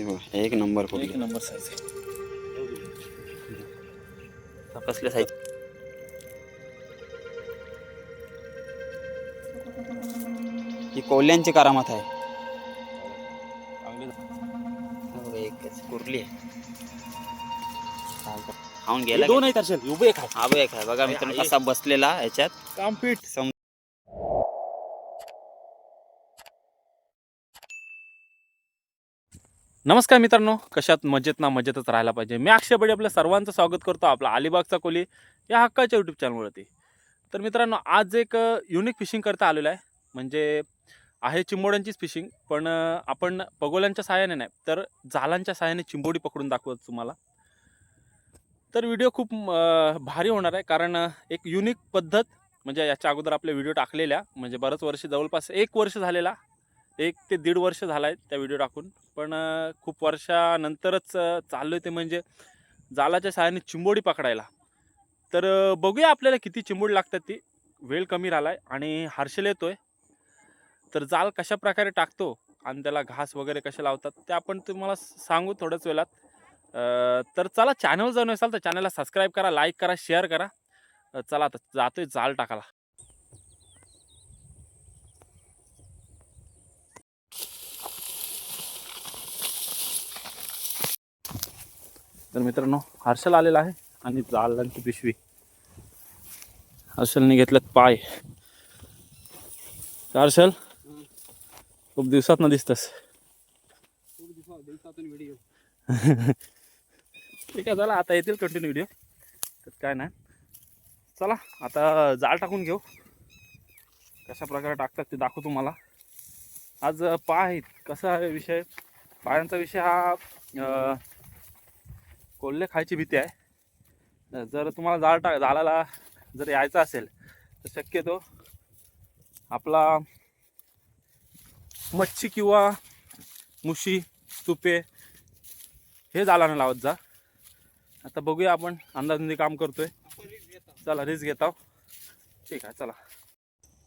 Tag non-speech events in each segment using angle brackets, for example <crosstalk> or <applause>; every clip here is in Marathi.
एक नंबर एक नंबर साईज आहे. कसल्या साईज ही कोल्ह्यांची करामत आहे. चांगले. एकच कुर्ली आहे. खाऊन गेला दोन आहेत उभे एक आहे. हा बघा मित्रांनो कसा बसलेला याच्यात. कामपीठ सम नमस्कार मित्रांनो कशात मजेत ना मजेतच राहायला पाहिजे. मी अक्षय बडे आपल्या सर्वांचं स्वागत करतो आपला अलिबागचा कोली या हक्काच्या यूट्यूब चॅनलवरती तर मित्रांनो आज एक युनिक फिशिंग करता आलेलं आहे. म्हणजे आहे चिंबोड्यांचीच फिशिंग पण आपण पगोल्यांच्या सहाय्याने नाही तर जालांच्या सहाय्याने चिंबोडी पकडून दाखवत तुम्हाला. तर व्हिडिओ खूप भारी होणार आहे कारण एक युनिक पद्धत म्हणजे याच्या अगोदर आपले व्हिडिओ टाकलेल्या म्हणजे बरंच वर्ष जवळपास एक वर्ष झालेला एक ते दीड वर्ष झाला आहे त्या व्हिडिओ टाकून. पण खूप वर्षानंतरच चाललो आहे ते म्हणजे जालाच्या सहाय्याने चिंबोडी पकडायला. तर बघूया आपल्याला किती चिंबोडी लागतात ती. वेळ कमी राहिला आहे आणि हर्षल येतो आहे तर जाल कशा प्रकारे टाकतो आणि त्याला घास वगैरे कसे लावतात ते आपण तुम्हाला सांगू थोड्याच वेळात. तर चला चॅनल जाऊन असाल तर चॅनलला सबस्क्राईब करा लाईक करा शेअर करा. चला आता जातोय जाल टाकायला. तर मित्रांनो हर्षल आलेला आहे आणि लालांची पिशवी. हर्षलने घेतलं पाय. हर्षल खूप दिवसात ना दिसतस. ठीक आहे चला आता येतील कंटिन्यू व्हिडिओ तर काय नाही. चला आता जाळ टाकून घेऊ. कशा प्रकारे टाकतात ते दाखवू तुम्हाला. आज पाय पाय कसा आहे विषय? पायांचा विषय हा कोल्हे खायची भीती आहे. जर तुम्हाला जाळ टाक जाळाला जर यायचं असेल तर शक्यतो आपला मच्छी किंवा मुशी तुपे हे जाळानं लावत जा. आता बघूया आपण अंदाजाने काम करतोय. चला रिस्क घेत आहो ठीक आहे चला.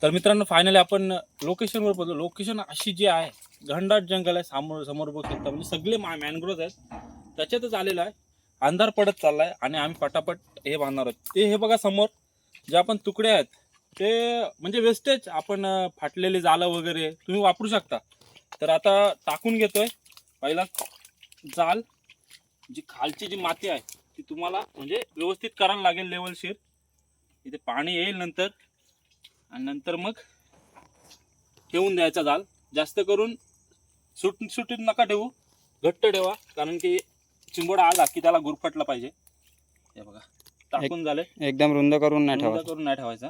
तर मित्रांनो फायनली आपण लोकेशनवर बोलतो लोकेशन अशी जी आहे घनदाट जंगल आहे समोर समोर बघू शकता. म्हणजे सगळे मा मॅनग्रोव्ह आहेत. त्याच्यातच आलेलं आहे. अंधार पडत चाललाय आणि आम्ही पटापट हे बांधणार आहोत. ते हे बघा समोर जे आपण तुकडे आहेत ते म्हणजे वेस्टेज आपण फाटलेले जालं वगैरे तुम्ही वापरू शकता. तर आता टाकून घेतोय. पहिला जाल जी खालची जी माती आहे ती तुम्हाला म्हणजे व्यवस्थित करायला लागेल लेवलशीर इथे पाणी येईल नंतर. आणि नंतर मग ठेवून द्यायचा जाल. जास्त करून सुट सुटीत नका ठेवू. घट्ट ठेवा कारण की चिंबोडा आला की त्याला गुरफटला पाहिजे. हे बघा टाकून झाले एकदम रुंद करून नाही ठेवा करून नाही ठेवायचा.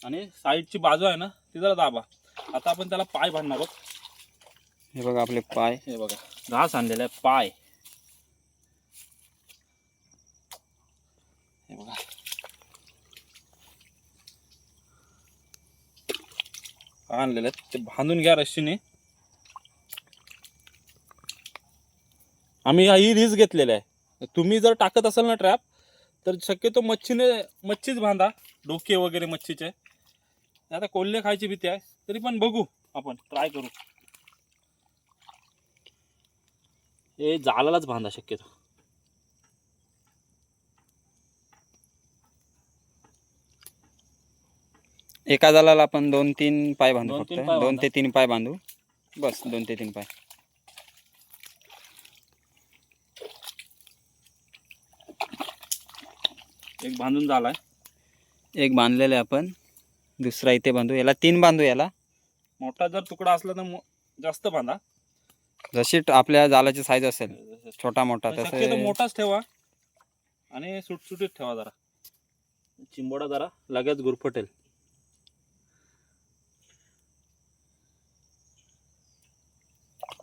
आणि साईडची बाजू आहे ना ती जरा दाबा. आता आपण त्याला पाय बांधणार आहोत. हे बघा आपले पाय. हे बघा घास आणलेला आहे पाय. हे बघा. आणलेले आहेत ते बांधून घ्या रश्शीने आम्ही ही रिस्क घेतलेली आहे. तुम्ही जर टाकत असाल ना ट्रॅप तर शक्यतो मच्छीने मच्छीच बांधा. डोके वगैरे मच्छीचे. आता कोल्हे खायची भीती आहे. तरी पण बघू आपण ट्राय करू. हे जालालाच बांधा शक्यतो. एका जालाला आपण दोन तीन पाय बांधू दोन फक्त. पाय दोन बांधा. ते तीन पाय बांधू. बस दोन ते तीन पाय. एक बांधून झालाय. एक बांधलेले आपण. दुसरा इथे बांधू. याला तीन बांधू याला. मोठा जर तुकडा असला तर जास्त बांधा. जशी आपल्या जालाची साईज असेल. छोटा मोठा तसे मोठाच ठेवा. आणि सुटसुटीत ठेवा जरा. चिंबोडा जरा लगेच गुरफटेल.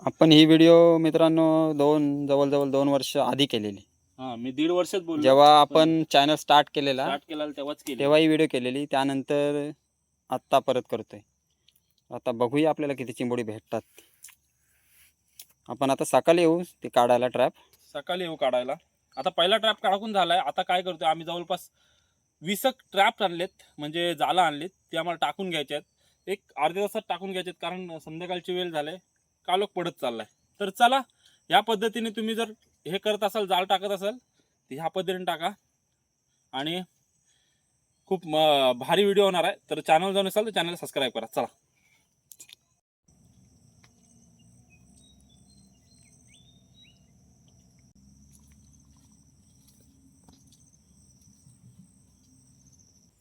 आपण ही व्हिडिओ मित्रांनो दोन जवळजवळ दोन वर्ष आधी केलेली. हा मी दीड वर्षात बोललो. जेव्हा आपण चॅनल स्टार्ट केलेला स्टार्ट केला तेव्हाच केली. तेव्हा ही व्हिडिओ केलेली त्यानंतर आत्ता परत करतोय. आता बघूया आपल्याला किती चिंबोडी भेटतात. आपण आता सकाळी येऊ ते काढायला ट्रॅप सकाळी येऊ काढायला. आता पहिला ट्रॅप काढून झालाय. आता काय करतोय आम्ही जवळपास वीसक ट्रॅप आणलेत म्हणजे जाळं आणलीत ते आम्हाला टाकून घ्यायचे आहेत एक अर्ध्या तासात टाकून घ्यायचे आहेत कारण संध्याकाळची वेळ झाले कालोख पडत चाललाय. तर चला या पद्धतीने तुम्ही जर हे करत असाल जाळ टाकत असाल तर ह्या पद्धतीने टाका. आणि खूप भारी व्हिडिओ होणार आहे. तर चॅनल जाऊन असाल तर चॅनल सबस्क्राईब करा. चला.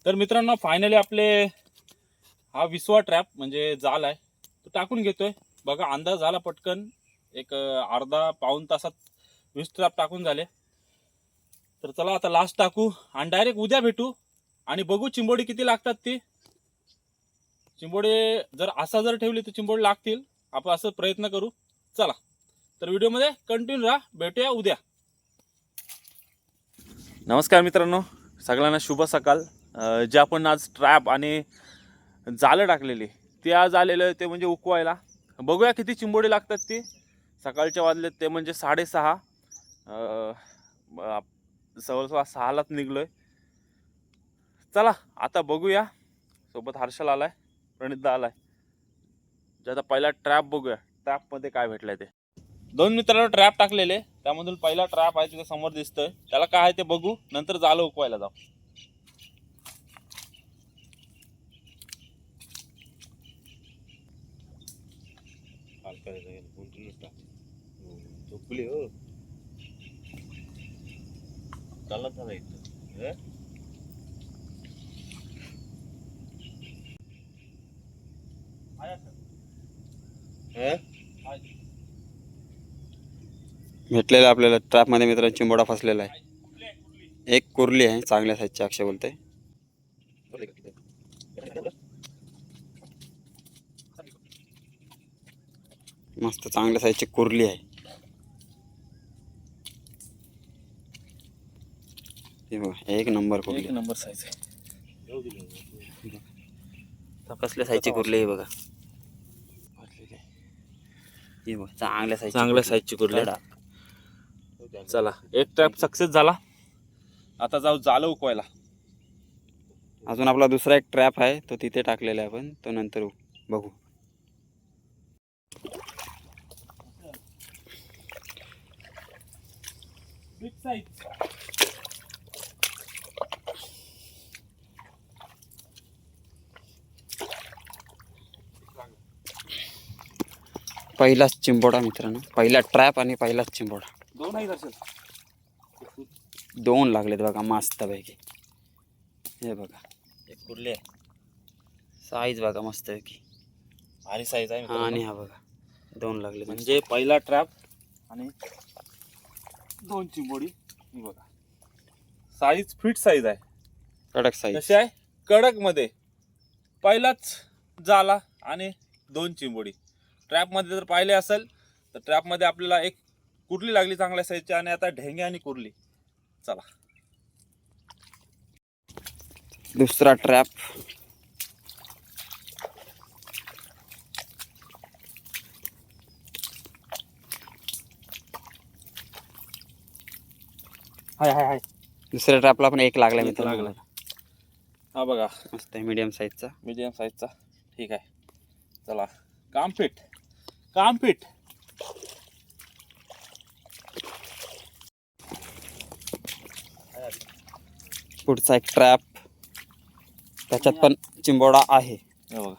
तर मित्रांनो फायनली आपले हा विसवा ट्रॅप म्हणजे जाल आहे तो टाकून घेतोय. बघा अंदाज झाला पटकन. एक अर्धा पाऊन तासात वीस ट्रॅप टाकून झाले. तर चला आता लास्ट टाकू. आणि डायरेक्ट उद्या भेटू. आणि बघू चिंबोडी किती लागतात ती. चिंबोडे जर असा जर ठेवली तर चिंबोडी लागतील. आपण असं प्रयत्न करू. चला. तर व्हिडिओमध्ये कंटिन्यू राहा. भेटूया उद्या. नमस्कार मित्रांनो. सगळ्यांना शुभ सकाळ. जे आपण आज ट्रॅप आणि जाळं टाकलेली ते आज आलेलं ते म्हणजे उकवायला. बघूया किती चिंबोडी लागतात ती. सकाळच्या वाजलेत ते म्हणजे साडेसहा. जवळजवळ सहालाच निघलोय. चला आता बघूया. सोबत हर्षल आलाय प्रणितदा आलाय. जे आता पहिला ट्रॅप बघूया. ट्रॅपमध्ये काय भेटलंय ते. दोन मित्रांनो ट्रॅप टाकलेले. त्यामधून पहिला ट्रॅप आहे तिथे समोर दिसतोय. त्याला काय आहे ते बघू. नंतर जालं उकवायला जाऊ. झोपली हो. चालत झाला भेटलेला आपल्याला ट्रॅपमध्ये मित्र चिंबोडा फसलेला आहे. एक कुर्ली आहे चांगल्या साईजची अक्षय बोलते मस्त चांगल्या साईजची कुर्ली आहे. हे बघा एक नंबर कुर्ली. एक नंबर साईज आहे. कसल्या साईजची कुर्ली आहे बघा. ही बघा चांगल्या साईजची चांगल्या. साईजची कुर्ली. कडक. चला एक ट्रॅप सक्सेस झाला. आता जाऊ जालं उकवायला. अजून आपला दुसरा एक ट्रॅप आहे तो तिथे टाकलेला आहे आपण तो नंतर बघू. बिग साईज पहिलाच चिंबोडा मित्रांनो. पहिला ट्रॅप आणि पहिलाच चिंबोडा. दोन आहे दर्शन दोन लागलेत बघा मस्तपैकी. हे बघा. एक कुर्ली आहे. साईज बघा मस्तपैकी. भारी साईज आहे. आणि हा बघा दोन लागले म्हणजे पहिला ट्रॅप आणि दोन चिंबोडी. बघा. साईज फिट साईज आहे. कडक साईज कशी आहे? कडकमध्ये. पहिलाच जाला आणि दोन चिंबोडी. ट्रॅपमध्ये जर पाहिले असेल तर ट्रॅपमध्ये आपल्याला एक कुर्ली लागली चांगल्या साईजची आणि आता ढेंगे आणि कुर्ली. चला. दुसरा ट्रॅप. हाय हाय हाय. दुसऱ्या ट्रॅपला पण एक लागला एक मित्रांनो. लागला. हा बघा. मस्त आहे मीडियम साईजचा मीडियम साईजचा ठीक आहे. चला. काम फिट काम फिट पुढचा एक ट्रॅप त्याच्यात पण चिंबोडा आहे. हे बघा.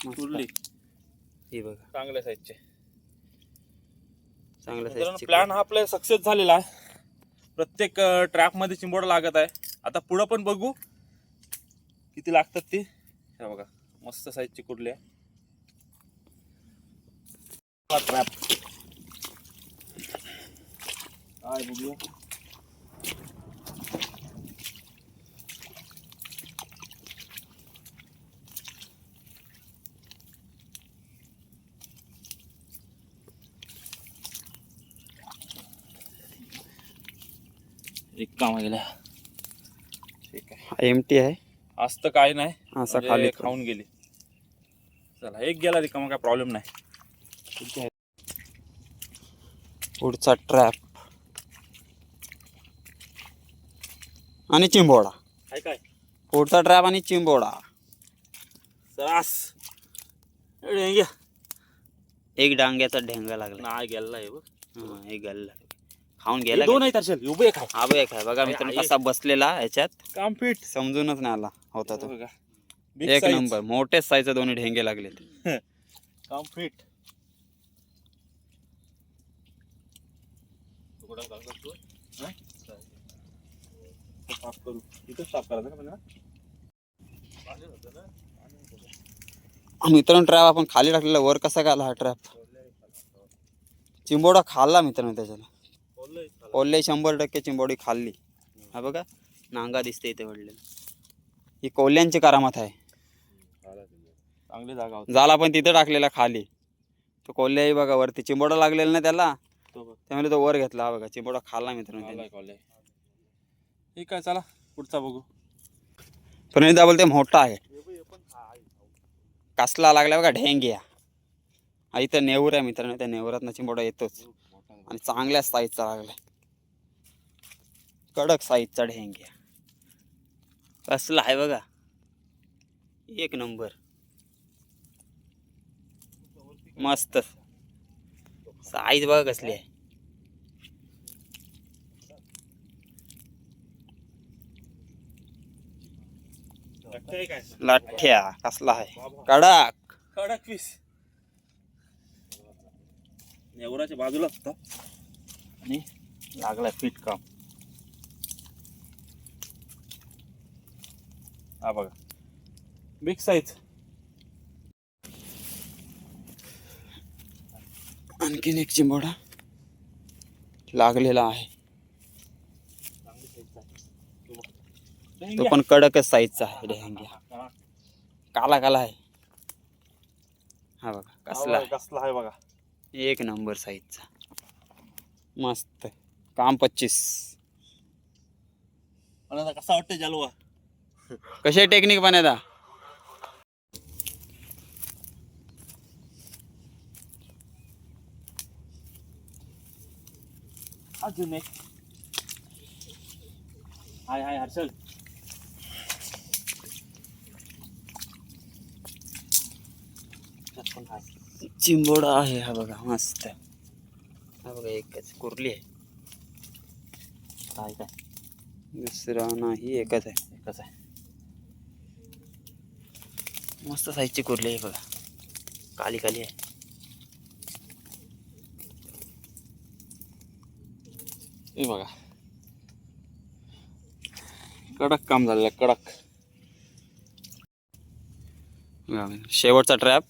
मस्त. कुर्ली ही बघा. चांगल्या साईजचे चांगल्या साईजची प्लॅन हा आपला सक्सेस झालेला आहे. प्रत्येक ट्रॅपमध्ये चिंबोडा लागत आहे. आता पुढं पण बघू. किती लागतात ती? हे बघा. मस्त साईजची कुठली आहे. हा ट्रॅप काय बघूया एक काम गेल्या ठीक आहे एम टी आहे आज तर काय नाही। असा खाली खाऊन गेली चला एक गेला रिकामा काय प्रॉब्लेम नाही। पुढचा ट्रॅप आणि चिंबोडा. काय काय? पुढचा ट्रॅप आणि चिंबोडा. सरास. घ्या एक डांग्याचा ढेंगा लागला. गेला हे बघ. हा, एक गल्ला खाऊन गेला दोन आहेत हर्षल. उभे एक आहे. हा बघ एक आहे. बघा अरे, मित्रांनो आहे. कसा बसलेला याच्यात काम फिट. समजूनच नाही आला. होता तो. एक. नंबर. मोठेच साईजचे दोन्ही ढेंगे लागले <laughs> काम फिट साफ करू. इथं साफ करायचं? मित्रांनो ट्रॅप आपण खाली टाकलेला वर कसा काय आला हा ट्रॅप चिंबोडा खाल्ला मित्रांनो त्याच्याला. ओल्ले शंभर टक्के चिंबोडी खाल्ली. हा बघा नांगा दिसते इथे पडलेला ही कोल्ह्यांची करामत आहे. चांगली जागा झाला पण तिथे टाकलेला खाली. तो कोल्ह्याही बघा वरती चिंबोडा लागलेला ना त्याला. त्यामुळे तो वर घेतला हा बघा चिंबोडा खाल्ला मित्रांनो ठीक आहे चला पुढचा बघू. पण बोलते मोठा आहे. कसला लागला बघा ढेंग्या. हा इथं नेऊर आहे मित्रांनो त्या नेवरात चिंबोडा येतोच. आणि चांगल्या साईजचा लागलाय कडक साईजचा ढेंग्या. कसला आहे बघा. एक नंबर. मस्त. साईज बघा कसली आहे. काय लाठ्या कसला आहे? कडक. कडक पीस. नेवराच्या बाजूला होता आणि लागला फिट काम. हा बघा. बिग साईज आणखीन एक चिंबोडा लागलेला आहे. तो पण कडकच साईजचा आहे ढेंग्या काला काला आहे. हा बघा कसला आहे. कसला आहे बघा. एक नंबर साईजचा मस्त. काम पच्चीस. कसा वाटतं जालवा? कसे टेक्निक पण अजून एक हाय हाय हर्षल. चिंबोडा आहे हा बघा मस्त हा। बघा एकच कुर्ली आहे हाय काय दुसरा नाही एकच आहे एकच आहे मस्त साईजची कुर्ली आहे बघा काली काली आहे हे बघा. कडक काम झालेलं आहे, कडक शेवटचा ट्रॅप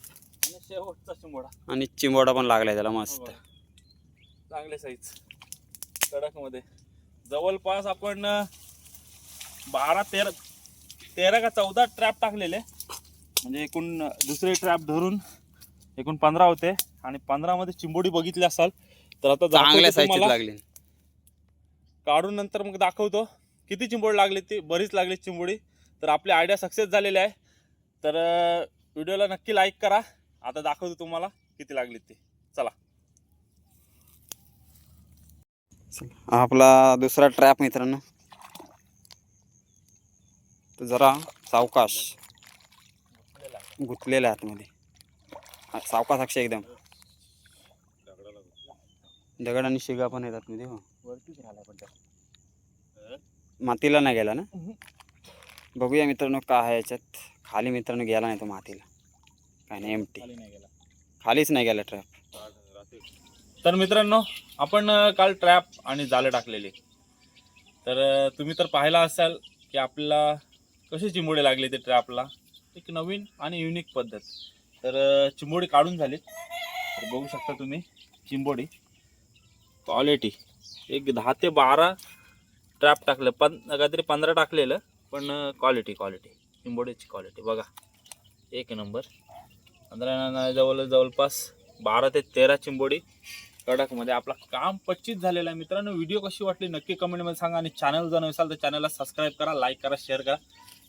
आणि शेवटचा शिंबोडा आणि चिंबोडा पण लागलाय त्याला मस्त. चांगले साईज कडकमध्ये जवळपास आपण बारा तेरा तेरा का चौदा ट्रॅप टाकलेले. म्हणजे एकूण दुसरे ट्रॅप धरून एकूण पंधरा होते. आणि पंधरा मध्ये चिंबोडी बघितली असाल तर आता चांगल्या तुम्हाला. लागली. काढून नंतर मग दाखवतो. किती चिंबोडी लागली ती? बरीच लागली चिंबोडी तर आपली आयडिया सक्सेस झालेली आहे. तर व्हिडिओला नक्की लाईक करा. आता दाखवतो तुम्हाला किती लागली ती. चला. आपला दुसरा ट्रॅप मित्रांनो. तो जरा सावकाश गुतलेला आहे आतमध्ये. सावकाश अक्षय एकदम. दगड आणि शिगा पण येतात मध्ये हो. वरतीच राहिला पण त्या. मातीला नाही गेला ना. बघूया मित्रांनो काय आहे याच्यात. खाली मित्रांनो गेला नाही तो मातीला. काय नाही एमटी खाली नाही गेला. खालीच नाही गेला ट्रॅप तर मित्रांनो आपण काल ट्रॅप आणि जाळं टाकलेली. तर तुम्ही तर पाहिला असाल की आपल्याला कशी चिंबोडी लागली ते ट्रॅपला एक नवीन आणि युनिक पद्धत. तर चिंबोडी काढून झालीत. तर बघू शकता तुम्ही चिंबोडी. क्वालिटी एक दहा ते बारा ट्रॅप टाकलं. पण काहीतरी पंधरा टाकलेलं पण क्वालिटी क्वालिटी चिंबोडीची क्वालिटी बघा. एक नंबर पंधरा जवळ जवळपास बारा ते तेरा चिंबोडी कडकमध्ये आपला काम पच्चीस झालेला आहे. मित्रांनो व्हिडिओ कशी वाटली नक्की कमेंटमध्ये सांगा आणि चॅनल जर नसाल तर चॅनलला सबस्क्राईब करा लाईक करा शेअर करा.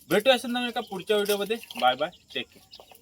भेटूया असेल ना एका पुढच्या व्हिडिओमध्ये बाय बाय टेक केअर